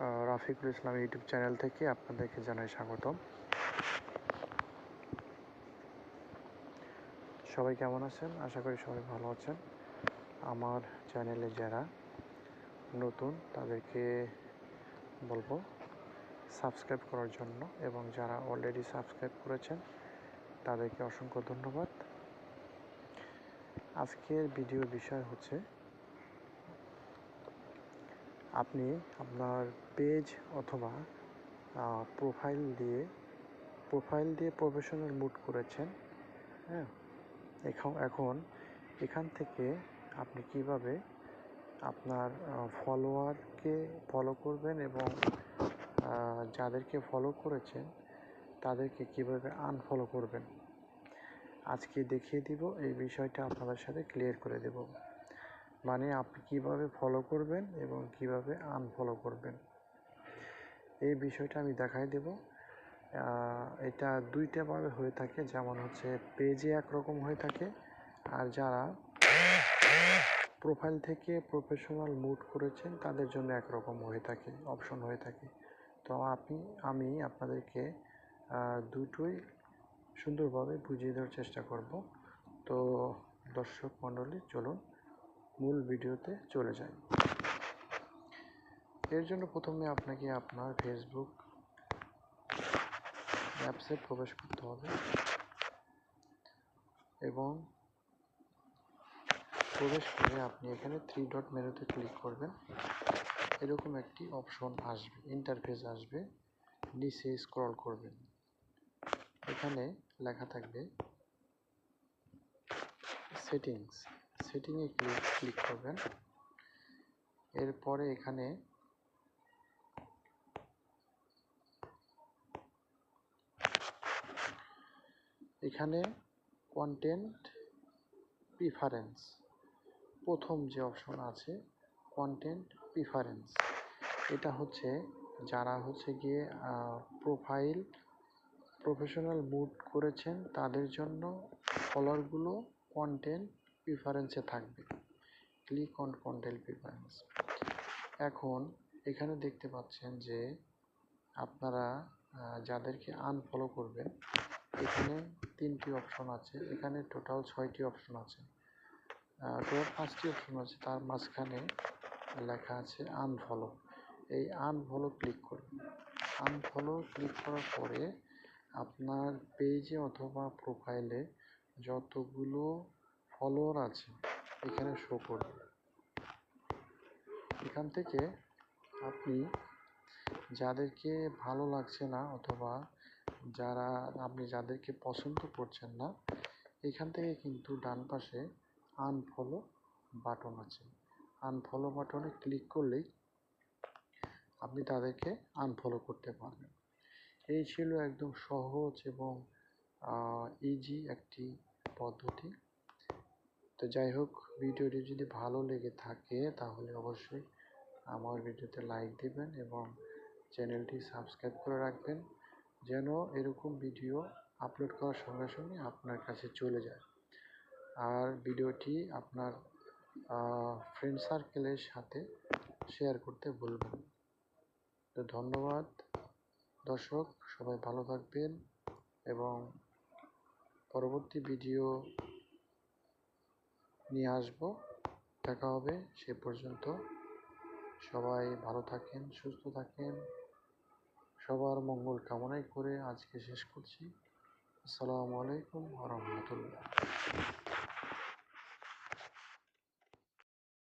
রাফিকুল ইসলাম YouTube channel থেকে আপনাদেরকে জানাই স্বাগতম। সবাই কেমন আছেন? আশা করি সবাই ভালো আছেন। আমার চ্যানেলে যারা নতুন, তাদেরকে বলব, সাবস্ক্রাইব করার জন্য এবং যারা অলরেডি সাবস্ক্রাইব করেছেন, তাদেরকে অসংখ্য ধন্যবাদ। আজকের ভিডিও বিষয় হচ্ছে আপনি আপনার পেজ অথবা প্রোফাইল দিয়ে প্রোফাইল দিয়ে প্রফেশনাল মুড করেছেন হ্যাঁ? এখন এখন এখান থেকে আপনি কীভাবে আপনার ফলোয়ারকে ফলো করবেন এবং যাদেরকে ফলো করেছেন তাদেরকে কীভাবে আনফলো করবেন? আজকে দেখিয়ে দিব, এই বিষয়টা আপনাদের সাথে ক্লিয়ার করে দেব। মানে আপনি কীভাবে ফলো করবেন এবং কীভাবে আনফলো করবেন। এই বিষয়টা আমি দেখাই দেব। এটা দুইটা ভাবে হয়ে থাকে, যেমন হচ্ছে পেজে একরকম হয়ে থাকে, আর যারা প্রোফাইল থেকে প্রফেশনাল মুড করেছেন, তাদের জন্য একরকম হয়ে থাকে অপশন হয়ে থাকে। তো আপনি, আমি আপনাদেরকে দুটোই সুন্দরভাবে বুঝিয়ে দেওয়ার চেষ্টা করব। তো দর্শক মণ্ডলী, চলুন মূল ভিডিওতে চলে যাই। এর জন্য প্রথমে আপনাকে আপনার ফেসবুক অ্যাপসে প্রবেশ করতে হবে এবং প্রবেশ করে আপনি এখানে থ্রি ডট মেনুতে ক্লিক করবেন। এরকম একটি অপশন আসবে ইন্টারফেস আসবে, নিচে স্ক্রল করবেন। এখানে লেখা থাকবে সেটিংস সেটিংয়ে ক্লিক ক্লিক করবেন। এরপরে এখানে এখানে কন্টেন্ট প্রিফারেন্স প্রথম যে অপশন আছে কন্টেন্ট প্রিফারেন্স এটা হচ্ছে যারা হচ্ছে গিয়ে প্রোফাইল প্রফেশনাল মুড করেছেন, তাদের জন্য ফলোয়ারগুলো কন্টেন্ট প্রিফারেন্সে থাকবে। ক্লিক অন কন্টেন্ট প্রিফারেন্স এখন এখানে দেখতে পাচ্ছেন যে আপনারা যাদেরকে আনফলো করবেন, এখানে তিনটি অপশন আছে। এখানে টোটাল ছয়টি অপশন আছে। টোটাল পাঁচটি অপশন আছে। তার মাঝখানে লেখা আছে আনফলো এই আনফলো ক্লিক করবেন আনফলো ক্লিক করার পরে আপনার পেজে অথবা প্রোফাইলে যতগুলো ফলোয়ার আছে, এখানে শো করবে। এখান থেকে আপনি যাদেরকে ভালো লাগছে না অথবা যারা আপনি যাদেরকে পছন্দ করছেন না, এখান থেকে কিন্তু ডান পাশে আনফলো বাটন আছে। আনফলো বাটনে ক্লিক করলেই আপনি তাদেরকে আনফলো করতে পারবেন। এই ছিল একদম সহজ এবং ইজি একটি পদ্ধতি। তো যাই হোক ভিডিওটি যদি ভালো লেগে থাকে, তাহলে অবশ্যই আমার ভিডিওতে লাইক দিবেন এবং চ্যানেলটি সাবস্ক্রাইব করে রাখবেন, যেন এরকম ভিডিও আপলোড করার সঙ্গে সঙ্গে আপনার কাছে চলে যায় আর ভিডিওটি আপনার ফ্রেন্ড সার্কেলের সাথে শেয়ার করতে ভুলবেন। তো ধন্যবাদ দর্শক, সবাই ভালো থাকবেন এবং পরবর্তী ভিডিও নিয়ে আসব। দেখা হবে, সে পর্যন্ত। সবাই ভালো থাকেন, সুস্থ থাকেন। সবার মঙ্গল কামনাই করে আজকে শেষ করছি। আসসালামু আলাইকুম রহমতুল্লাহ।